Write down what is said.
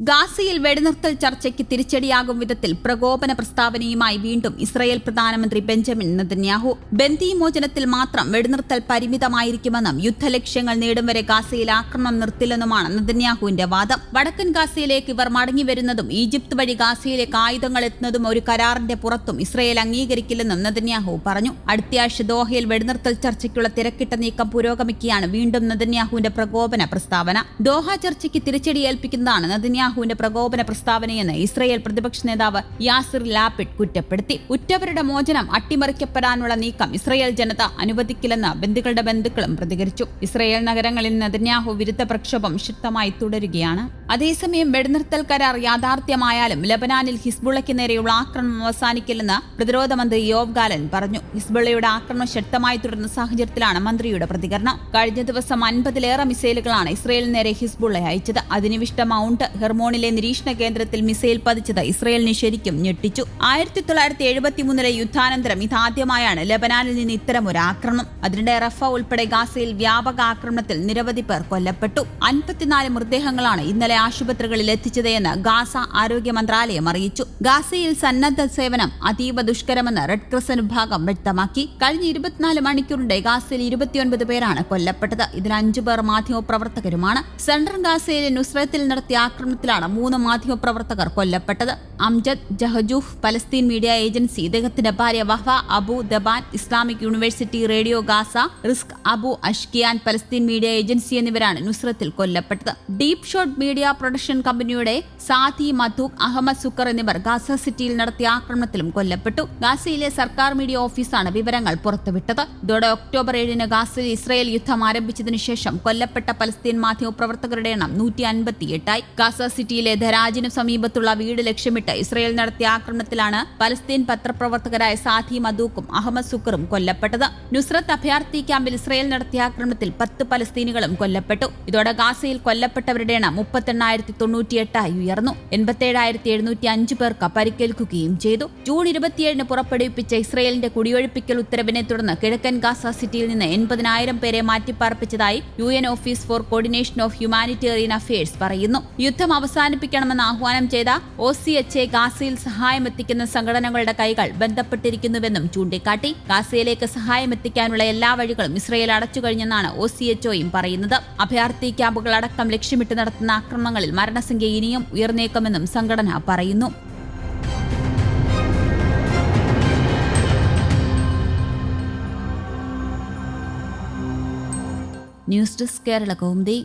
ഗാസയിൽ വെടിനിർത്തൽ ചർച്ചയ്ക്ക് തിരിച്ചടിയാകും വിധത്തിൽ പ്രകോപന പ്രസ്താവനയുമായി വീണ്ടും ഇസ്രായേൽ പ്രധാനമന്ത്രി ബെഞ്ചമിൻ നെതന്യാഹു. ബന്ദിമോചനത്തിൽ മാത്രം വെടിനിർത്തൽ പരിമിതമായിരിക്കുമെന്നും യുദ്ധലക്ഷ്യങ്ങൾ നേടും വരെ ഗാസയിൽ ആക്രമണം നിർത്തില്ലെന്നുമാണ് നെതന്യാഹുവിന്റെ വാദം. വടക്കൻ ഗാസയിലേക്ക് ഇവർ മടങ്ങിവരുന്നതും ഈജിപ്ത് വഴി ഗാസയിലേക്ക് ആയുധങ്ങൾ എത്തുന്നതും ഒരു കരാറിന്റെ പുറത്തും ഇസ്രായേൽ അംഗീകരിക്കില്ലെന്നും നെതന്യാഹു പറഞ്ഞു. അടുത്തയാഴ്ച ദോഹയിൽ വെടിനിർത്തൽ ചർച്ചയ്ക്കുള്ള തിരക്കിട്ട നീക്കം പുരോഗമിക്കുകയാണ് വീണ്ടും നെതന്യാഹുവിന്റെ പ്രകോപന പ്രസ്താവന. ദോഹ ചർച്ചയ്ക്ക് തിരിച്ചടി ഏൽപ്പിക്കുന്നതാണ് നെതന്യാഹുവിന്റെ പ്രകോപന പ്രസ്താവനയെന്ന് ഇസ്രയേൽ പ്രതിപക്ഷ നേതാവ് യാസിർ ലാപിഡ് കുറ്റപ്പെടുത്തി. ഉറ്റവരുടെ മോചനം അട്ടിമറിക്കപ്പെടാനുള്ള നീക്കം ഇസ്രയേൽ ജനത അനുവദിക്കില്ലെന്ന് ബന്ധുക്കളുടെ ബന്ധുക്കളും പ്രതികരിച്ചു. ഇസ്രയേൽ നഗരങ്ങളിൽ നെതന്യാഹു വിരുദ്ധ പ്രക്ഷോഭം ശക്തമായി തുടരുകയാണ്. അതേസമയം വെടിനിർത്തൽ കരാർ യാഥാർത്ഥ്യമായാലും ലബനാനിൽ ഹിസ്ബുള്ളയ്ക്ക് നേരെയുള്ള ആക്രമണം അവസാനിക്കില്ലെന്ന് പ്രതിരോധ മന്ത്രി യോവ് ഗാലൻ പറഞ്ഞു. ഹിസ്ബുള്ളയുടെ ആക്രമണം ശക്തമായി തുടരുന്ന സാഹചര്യത്തിലാണ് മന്ത്രിയുടെ പ്രതികരണം. കഴിഞ്ഞ ദിവസം അൻപതിലേറെ മിസൈലുകളാണ് ഇസ്രയേലിന് നേരെ ഹിസ്ബുള്ള അയച്ചത്. അതിനുവിഷ്ട മൗണ്ട് ഹെർമോണിലെ നിരീക്ഷണ കേന്ദ്രത്തിൽ മിസൈൽ പതിച്ചത് ഇസ്രയേലിനെ ശരിക്കും ഞെട്ടിച്ചു. ആയിരത്തി തൊള്ളായിരത്തി എഴുപത്തി മൂന്നിലെ യുദ്ധാനന്തരം ഇതാദ്യമായാണ് ലബനാനിൽ നിന്ന് ഇത്തരമൊരു ആക്രമണം. അതിനിടെ റഫ ഉൾപ്പെടെ ഗാസയിൽ വ്യാപക ആക്രമണത്തിൽ നിരവധി പേർ കൊല്ലപ്പെട്ടു. അൻപത്തിനാല് മൃതദേഹങ്ങളാണ് ഇന്നലെ ആശുപത്രികളിൽ എത്തിച്ചതെന്ന് ഗാസ ആരോഗ്യ മന്ത്രാലയം അറിയിച്ചു. ഗാസയിൽ സന്നദ്ധ സേവനം അതീവ ദുഷ്കരമെന്ന് റെഡ് ക്രസന്റ് വിഭാഗം വ്യക്തമാക്കി. കഴിഞ്ഞ ഇരുപത്തിനാല് മണിക്കൂറിന്റെ ഗാസയിൽ ഇരുപത്തിയൊൻപത് പേരാണ് കൊല്ലപ്പെട്ടത്. ഇതിൽ അഞ്ചു പേർ മാധ്യമപ്രവർത്തകരുമാണ്. സെൻട്രൽ ഗാസയിലെ നുസ്രത്തിൽ നടത്തിയ ആക്രമണത്തിലാണ് മൂന്ന് മാധ്യമപ്രവർത്തകർ കൊല്ലപ്പെട്ടത്. Amjad Jahajuf Palestine Media Agency ഇദ്ദേഹത്തിന്റെ ഭാര്യ Waha Abu Dabaan Islamic University Radio Gaza Rizq Abu Ashkian Palestine Media Agency എന്നിവരാണ് നുസ്രത്തിൽ കൊല്ലപ്പെട്ടത്. ഡീപ് ഷോട്ട് മീഡിയ പ്രൊഡക്ഷൻ കമ്പനിയുടെ സാദി മധൂഖ് അഹമ്മദ് സുക്കർ എന്നിവർ ഗാസ സിറ്റിയിൽ നടത്തിയ ആക്രമണത്തിലും കൊല്ലപ്പെട്ടു. ഗാസയിലെ സർക്കാർ മീഡിയ ഓഫീസാണ് വിവരങ്ങൾ പുറത്തുവിട്ടത്. ഇതോടെ ഒക്ടോബർ ഏഴിന് ഗാസയിൽ ഇസ്രായേൽ യുദ്ധം ആരംഭിച്ചതിനു ശേഷം കൊല്ലപ്പെട്ട പലസ്തീൻ മാധ്യമ പ്രവർത്തകരുടെ എണ്ണം നൂറ്റി അൻപത്തിയെട്ടായി ഗാസ സിറ്റിയിലെ ധരാജിനു സമീപത്തുള്ള വീട് ലക്ഷ്യമിട്ട് ഇസ്രായേൽ നടത്തിയ ആക്രമണത്തിലാണ് പലസ്തീൻ പത്രപ്രവർത്തകരായ സാധി മദൂക്കും അഹമ്മദ് സുക്കറും കൊല്ലപ്പെട്ടത്. നുസ്രത്ത് അഭയാർത്ഥി ക്യാമ്പിൽ ഇസ്രായേൽ നടത്തിയ ആക്രമണത്തിൽ പത്ത് പലസ്തീനികളും കൊല്ലപ്പെട്ടു. ഇതോടെ ഗാസയിൽ കൊല്ലപ്പെട്ടവരുടെ എണ്ണം മുപ്പത്തെണ്ണായിരത്തി തൊണ്ണൂറ്റിയെട്ടായി ഉയർന്നു. എൺപത്തേഴായിരത്തി എഴുന്നൂറ്റി അഞ്ച് പേർക്ക് പരിക്കേൽക്കുകയും ചെയ്തു. ജൂൺ ഇരുപത്തിയേഴിന് പുറപ്പെടുവിപ്പിച്ച ഇസ്രയേലിന്റെ കുടിയൊഴിപ്പിക്കൽ ഉത്തരവിനെ തുടർന്ന് കിഴക്കൻ ഗാസ സിറ്റിയിൽ നിന്ന് എൺപതിനായിരം പേരെ മാറ്റിപ്പാർപ്പിച്ചതായി U N office for coordination of humanitarian affairs പറയുന്നു. യുദ്ധം അവസാനിപ്പിക്കണമെന്ന് ആഹ്വാനം ചെയ്ത ഒ സി എച്ച് എ ഗാസയിൽ സഹായം എത്തിക്കുന്ന സംഘടനകളുടെ കൈകൾ ബന്ധപ്പെട്ടിരിക്കുന്നുവെന്നും ചൂണ്ടിക്കാട്ടി. ഗാസയിലേക്ക് സഹായം എത്തിക്കാനുള്ള എല്ലാ വഴികളും ഇസ്രയേൽ അടച്ചു കഴിഞ്ഞെന്നാണ് ഒ സി എച്ച് ഒയും പറയുന്നത്. അഭയാർത്ഥി ക്യാമ്പുകൾ അടക്കം ലക്ഷ്യമിട്ട് നടത്തുന്ന ആക്രമണങ്ങളിൽ മരണസംഖ്യ ഇനിയും ഉയർന്നേക്കുമെന്നും സംഘടന പറയുന്നു. News desk Kerala Kaumudi.